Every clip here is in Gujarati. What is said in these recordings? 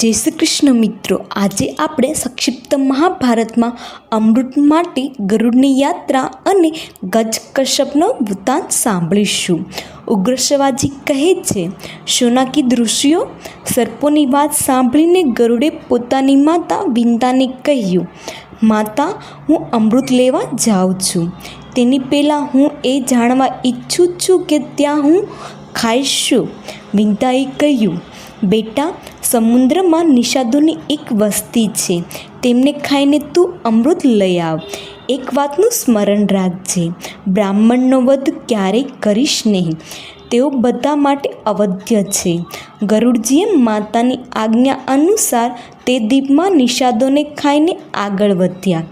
જય શ્રી કૃષ્ણ મિત્રો, આજે આપણે સંક્ષિપ્ત મહાભારતમાં અમૃત માટે ગરુડની યાત્રા અને ગજ કશ્યપનો વૃત્તાંત સાંભળીશું. ઉગ્ર શિવાજી કહે છે, સોનાકી દૃશ્યો સર્પોની વાત સાંભળીને ગરુડે પોતાની માતા વિંતાને કહ્યું, માતા, હું અમૃત લેવા જાઉં છું. તેની પહેલાં હું એ જાણવા ઈચ્છું છું કે ત્યાં હું ખાઈશ શું વિંતાએ કહ્યું બેટા, સમુદ્રમાં નિષાદોની એક વસ્તી છે, તેમને ખાઈને તું અમૃત લઈ આવ. એક વાતનું સ્મરણ રાખજે, બ્રાહ્મણનો વધ ક્યારેય કરીશ નહીં. તેઓ બધા માટે અવધ્ય છે. ગરુડજીએ માતાની આજ્ઞા અનુસાર તે દીપમાં નિષાદોને ખાઈને આગળ વધ્યા.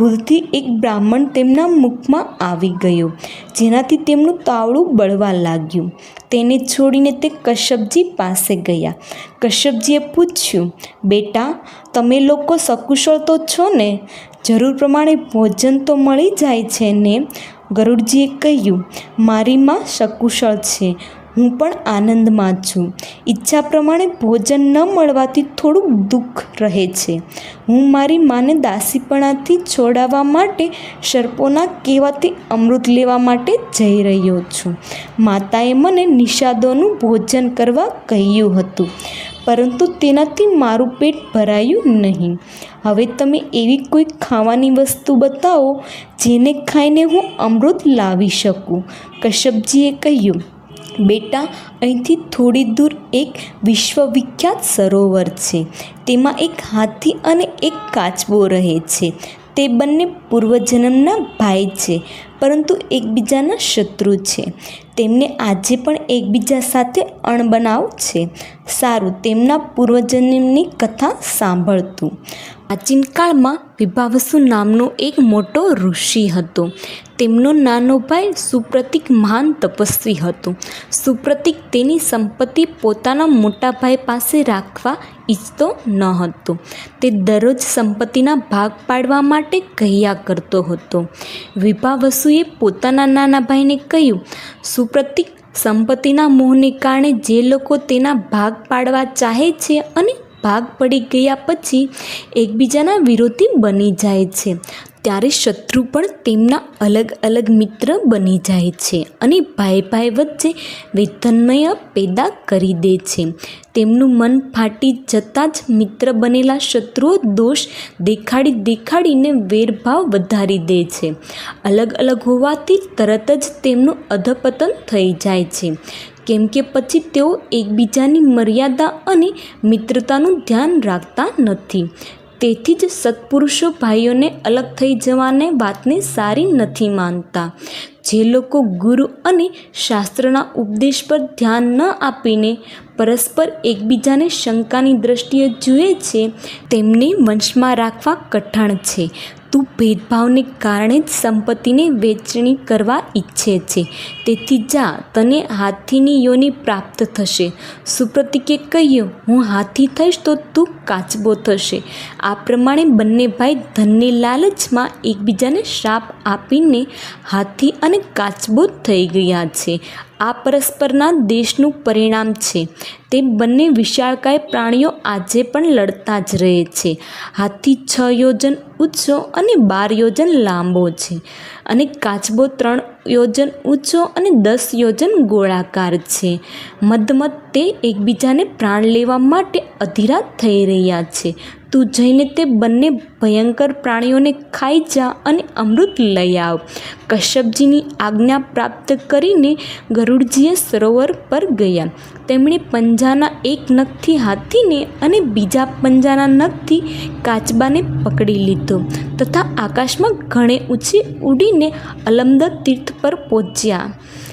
ભૂલથી એક બ્રાહ્મણ તેમના મુખમાં આવી ગયો, જેનાથી તેમનું તાવડું બળવા લાગ્યું. તેને છોડીને તે કશ્યપજી પાસે ગયા. કશ્યપજીએ પૂછ્યું, બેટા, તમે લોકો સકુશળ તો છો ને? જરૂર પ્રમાણે ભોજન તો મળી જાય છે ને? ગરુડજીએ કહ્યું, મારી માં સકુશળ છે. હું પણ આનંદમાં છું. ઈચ્છા પ્રમાણે ભોજન ન મળવાથી થોડુંક દુઃખ રહે છે. હું મારી માને દાસીપણાથી છોડાવવા માટે સર્પોના કહેવાથી અમૃત લેવા માટે જઈ રહ્યો છું. માતાએ મને નિષાદોનું ભોજન કરવા કહ્યું હતું, પરંતુ તેનાથી મારું પેટ ભરાયું નહીં. હવે તમે એવી કોઈ ખાવાની વસ્તુ બતાવો જેને ખાઈને હું અમૃત લાવી શકું. કશ્યપજીએ કહ્યું બેટા, અહીંથી થોડી દૂર એક વિશ્વવિખ્યાત સરોવર છે. તેમાં એક હાથી અને એક કાચબો રહે છે. તે બંને પૂર્વજન્મના ભાઈ છે, પરંતુ એકબીજાના શત્રુ છે. તેમને આજે પણ એકબીજા સાથે અણબનાવ છે. સારું, તેમના પૂર્વજન્મની કથા સાંભળતું પ્રાચીન કાળમાં વિભાવસુ નામનો એક મોટો ઋષિ હતો. તેમનો નાનો ભાઈ સુપ્રતિક મહાન તપસ્વી હતો. સુપ્રતિક તેની સંપત્તિ પોતાના મોટા ભાઈ પાસે રાખવા ઈચ્છતો ન હતો. તે દરરોજ સંપત્તિના ભાગ પાડવા માટે કહ્યા કરતો હતો. વિભાવસુએ પોતાના નાના ભાઈને કહ્યું, સુપ્રતિક, સંપત્તિના મોહને કારણે જે લોકો તેના ભાગ પાડવા ચાહે છે અને ભાગ પડી ગયા પછી એકબીજાના વિરોધી બની જાય છે. ત્યારે શત્રુ પણ તેમના અલગ અલગ મિત્ર બની જાય છે અને ભાઈ ભાઈ વચ્ચે વેતનમય પેદા કરી દે છે. તેમનું મન ફાટી જતાં જ મિત્ર બનેલા શત્રુઓ દોષ દેખાડી દેખાડીને વેરભાવ વધારી દે છે. અલગ અલગ હોવાથી તરત જ તેમનું અધપતન થઈ જાય છે. કેમ કે પછી તેઓ એકબીજાની મર્યાદા અને મિત્રતાનું ધ્યાન રાખતા નથી. તેથી જ સત્પુરુષો ભાઈઓને અલગ થઈ જવાને વાતને સારી નથી માનતા. જે લોકો ગુરુ અને શાસ્ત્રના ઉપદેશ પર ધ્યાન ન આપીને પરસ્પર એકબીજાને શંકાની દ્રષ્ટિએ જુએ છે, તેમને વંશમાં રાખવા કઠણ છે. તું ભેદભાવને કારણે જ સંપત્તિને વેચણી કરવા ઈચ્છે છે. તેથી જા, તને હાથીની યોની પ્રાપ્ત થશે. સુપ્રતિકે કહ્યું, હું હાથી થઈશ તો તું કાચબો થશે. આ પ્રમાણે બંને ભાઈ ધનની લાલચમાં એકબીજાને શ્રાપ આપીને હાથી અને કાચબો થઈ ગયા છે. આ પરસ્પરના દેશનું પરિણામ છે. તે બંને વિશાળકાય પ્રાણીઓ આજે પણ લડતા જ રહે છે. હાથી છ યોજન ઊંચો અને બાર યોજન લાંબો છે અને કાચબો ત્રણ યોજન ઊંચો અને દસ યોજન ગોળાકાર છે. મધમત તે એકબીજાને પ્રાણ લેવા માટે અધીરા થઈ રહ્યા છે. તું જઈને તે બંને ભયંકર પ્રાણીઓને ખાઈ જા અને અમૃત લઈ આવ. કશ્યપજીની આજ્ઞા પ્રાપ્ત કરીને ગરુડજીએ સરોવર પર ગયા. તેમણે પંજાના એક નખથી હાથીને અને બીજા પંજાના નખથી કાચબાને પકડી લીધો તથા આકાશમાં ઘણે ઊંચે ઉડીને અલમદ તીર્થ પર પહોંચ્યા.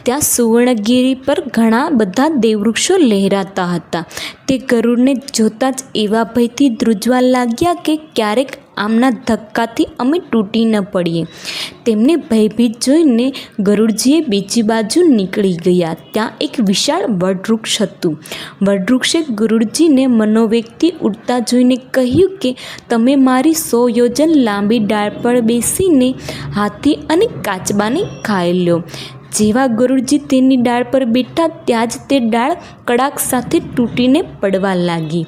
ત્યાં સુવર્ણગીરી પર ઘણા બધા દેવવૃક્ષો લહેરાતા હતા. તે ગરુડને જોતાં જ એવા ભયથી ધ્રુજવા લાગ્યા કે ક્યારેક આમના ધક્કાથી અમે તૂટી ન પડીએ. તેમને ભયભીત જોઈને ગરુડજીએ બીજી બાજુ નીકળી ગયા. ત્યાં એક વિશાળ વડવૃક્ષ હતું. વડવૃક્ષે ગરુડજીને મનોવેગથી ઉડતા જોઈને કહ્યું કે, તમે મારી સો યોજન લાંબી ડાળ પર બેસીને હાથી અને કાચબાને ખાઈ લો. જેવા ગરુડજી તેની ડાળ પર બેઠા ત્યાં જ તે ડાળ કડાક સાથે તૂટીને પડવા લાગી.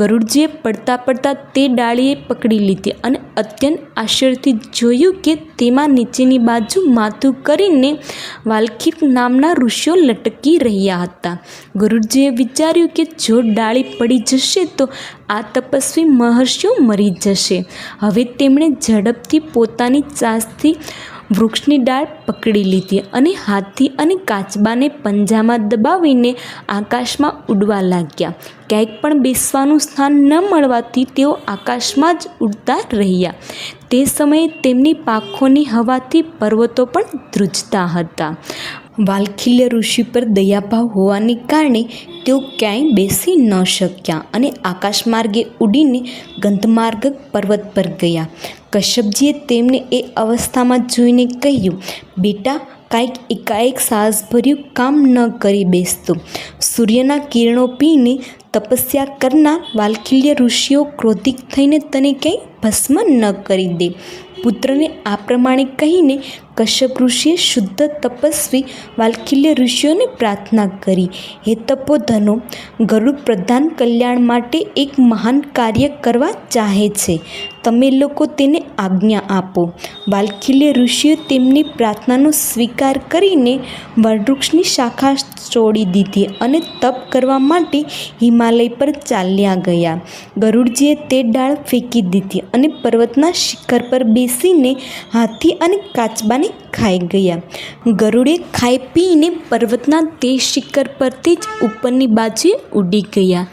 ગરુડજીએ પડતા પડતા તે ડાળીએ પકડી લીધી અને અત્યંત આશ્ચર્યથી જોયું કે તેમાં નીચેની બાજુ માથું કરીને વાલ્ખીક નામના ઋષિઓ લટકી રહ્યા હતા. ગરુડજીએ વિચાર્યું કે જો ડાળી પડી જશે તો આ તપસ્વી મહર્ષિઓ મરી જશે. હવે તેમણે ઝડપથી પોતાની ચાંચથી વૃક્ષની ડાળ પકડી લીધી અને હાથી અને કાચબાને પંજામાં દબાવીને આકાશમાં ઉડવા લાગ્યા. ક્યાંક પણ બેસવાનું સ્થાન ન મળવાથી તેઓ આકાશમાં જ ઉડતા રહ્યા. તે સમયે તેમની પાંખોની હવાથી પર્વતો પણ ધ્રુજતા હતા. વાલ્ખિલ્ય ઋષિ પર દયાભાવ હોવાને કારણે તેઓ ક્યાંય બેસી ન શક્યા અને આકાશ માર્ગે ઉડીને ગંધમાર્ગ પર્વત પર ગયા. કશ્યપજીએ તેમને એ અવસ્થામાં જોઈને કહ્યું, બેટા, કાંઈક એકાએક સાહસભર્યું કામ ન કરી બેસતું. સૂર્યના કિરણો પીને તપસ્યા કરનાર વાલખીલ્ય ઋષિઓ ક્રોધિત થઈને તને ક્યાંય ભસ્મ ન કરી દે. પુત્રને આ પ્રમાણે કહીને કશ્યપ ઋષિએ શુદ્ધ તપસ્વી વાલ્કિલ્ય ઋષિઓને પ્રાર્થના કરી. હે તપોધનો, ગરુડ પ્રધાન કલ્યાણ માટે એક મહાન કાર્ય કરવા ચાહે છે. તમે લોકો તેને આજ્ઞા આપો. વાલ્ખિલ્ય ઋષિએ તેમની પ્રાર્થનાનો સ્વીકાર કરીને વડવૃક્ષની શાખા છોડી દીધી અને તપ કરવા માટે હિમાલય પર ચાલ્યા ગયા. ગરુડજીએ તે ડાળ ફેંકી દીધી અને પર્વતના શિખર પર બેસીને હાથી અને કાચબાને ખાઈ ગયા. ગરુડે ખાઈ પીને પર્વતના તે શિખર પરથી જ ઉપરની બાજુએ ઉડી ગયા.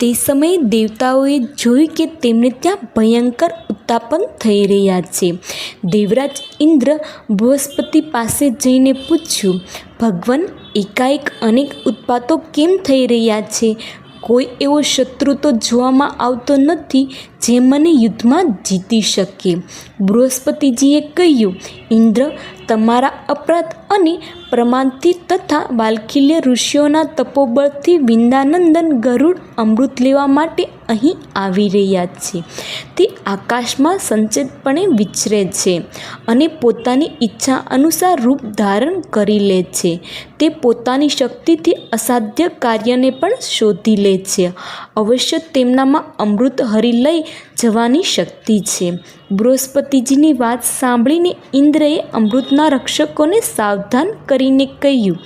તે સમયે દેવતાઓએ જોયું કે તેમને ત્યાં ભયંકર ઉત્તાપન થઈ રહ્યા છે. દેવરાજ ઇન્દ્ર બૃહસ્પતિ પાસે જઈને પૂછ્યું, ભગવાન, એકાએક અનેક ઉત્પાતો કેમ થઈ રહ્યા છે? કોઈ એવો શત્રુ તો જોવામાં આવતો નથી જે મને યુદ્ધમાં જીતી શકે. બૃહસ્પતિજીએ કહ્યું, ઇન્દ્ર, તમારા અપરાધ અને પ્રમાણથી તથા વાલ્ખિલ્ય ઋષિઓના તપોબળથી વિંદાનંદન ગરુડ અમૃત લેવા માટે અહીં આવી રહ્યા છે. તે આકાશમાં સંચેતપણે વિચરે છે અને પોતાની ઈચ્છા અનુસાર રૂપ ધારણ કરી લે છે. તે પોતાની શક્તિથી અસાધ્ય કાર્યને પણ શોધી લે છે. અવશ્ય તેમનામાં અમૃત હરી લઈ જવાની શક્તિ છે. બૃહસ્પતિજીની વાત સાંભળીને ઇન્દ્રએ અમૃતના રક્ષકોને સાવધાન કરીને કહ્યું,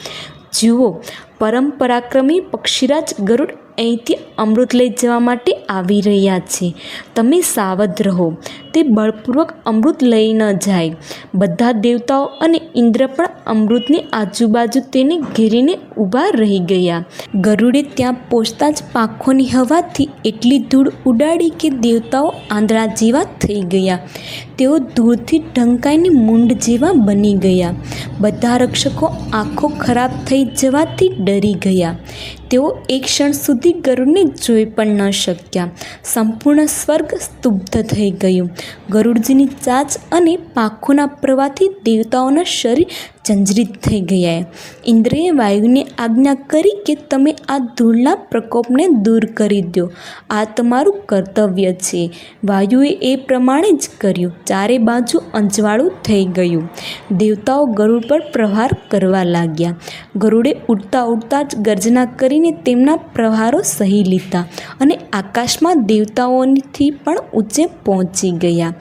જુઓ પરમ પરાક્રમી પક્ષીરાજ ગરુડ અહીંથી અમૃત લઈ જવા માટે આવી રહ્યા છે. તમે સાવધ રહો. તે બળપૂર્વક અમૃત લઈ ન જાય. બધા દેવતાઓ અને ઇન્દ્ર પણ અમૃતની આજુબાજુ તેને ઘેરીને ઊભા રહી ગયા. ગરુડે ત્યાં પહોંચતા જ પાંખોની હવાથી એટલી ધૂળ ઉડાડી કે દેવતાઓ આંધળા જેવા થઈ ગયા. તેઓ ધૂળથી ઢંકાઈને મૂંડ જેવા બની ગયા. બધા રક્ષકો આંખો ખરાબ થઈ જવાથી ડરી ગયા. તેઓ એક ક્ષણ સુધી ગરુડને જોઈ પણ ન શક્યા. સંપૂર્ણ સ્વર્ગ સ્તુબ્ધ થઈ ગયું. ગરુડજીની ચાંચ અને પાંખોના પ્રવાહથી દેવતાઓના શરીર જંજરિત થઈ ગયા ઇન્દ્રએ વાયુને આજ્ઞા કરી કે તમે આ ધૂળના પ્રકોપને દૂર કરી દો આ તમારું કર્તવ્ય છે. વાયુએ એ પ્રમાણે જ કર્યું. ચારે બાજુ અંજવાળું થઈ ગયું. દેવતાઓ ગરુડ પર પ્રહાર કરવા લાગ્યા. ગરુડે ઉડતા ઉડતા જ ગર્જના કરીને તેમના પ્રહારો સહી લીધા અને આકાશમાં દેવતાઓથી પણ ઊંચે પહોંચી ગયા.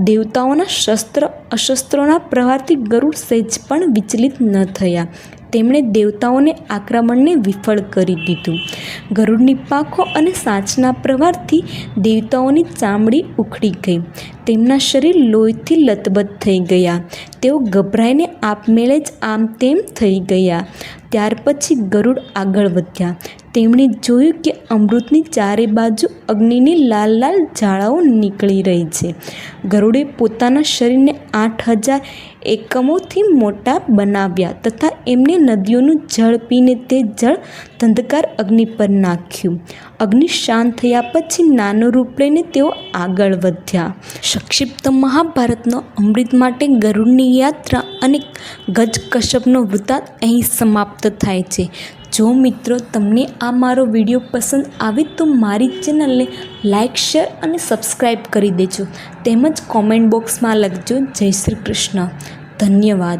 દેવતાઓના શસ્ત્ર અશસ્ત્રોના પ્રહારથી ગરુડ સહેજ પણ વિચલિત ન થયા. તેમણે દેવતાઓને આક્રમણને વિફળ કરી દીધું. ગરુડની પાંખો અને સાચના પ્રહારથી દેવતાઓની ચામડી ઉખડી ગઈ. તેમના શરીર લોહીથી લથબથ થઈ ગયા. તેઓ ગભરાઈને આપમેળે જ આમ તેમ થઈ ગયા. ત્યાર પછી ગરુડ આગળ વધ્યા. તેમણે જોયું કે અમૃતની ચારે બાજુ અગ્નિની લાલ લાલ જ્વાળાઓ નીકળી રહી છે. ગરુડે પોતાના શરીરને આઠ હજાર એકમોથી મોટા બનાવ્યા તથા એમને નદીઓનું જળ પીને તે જળ ધંધકાર અગ્નિ પર નાખ્યું. અગ્નિ શાંત થયા પછી નાનું રૂપ લઈને તેઓ આગળ વધ્યા. સંક્ષિપ્ત મહાભારતનો અમૃત માટે ગરુડની યાત્રા અને ગજ કશ્યપનો વૃત્તાંત અહીં સમાપ્ત થાય છે. જો મિત્રો તમને આ મારો વીડિયો પસંદ આવે તો મારી ચેનલને લાઇક શેર અને સબસ્ક્રાઈબ કરી દેજો. તેમજ કોમેન્ટ બોક્સમાં લખજો. જય શ્રી કૃષ્ણ. ધન્યવાદ.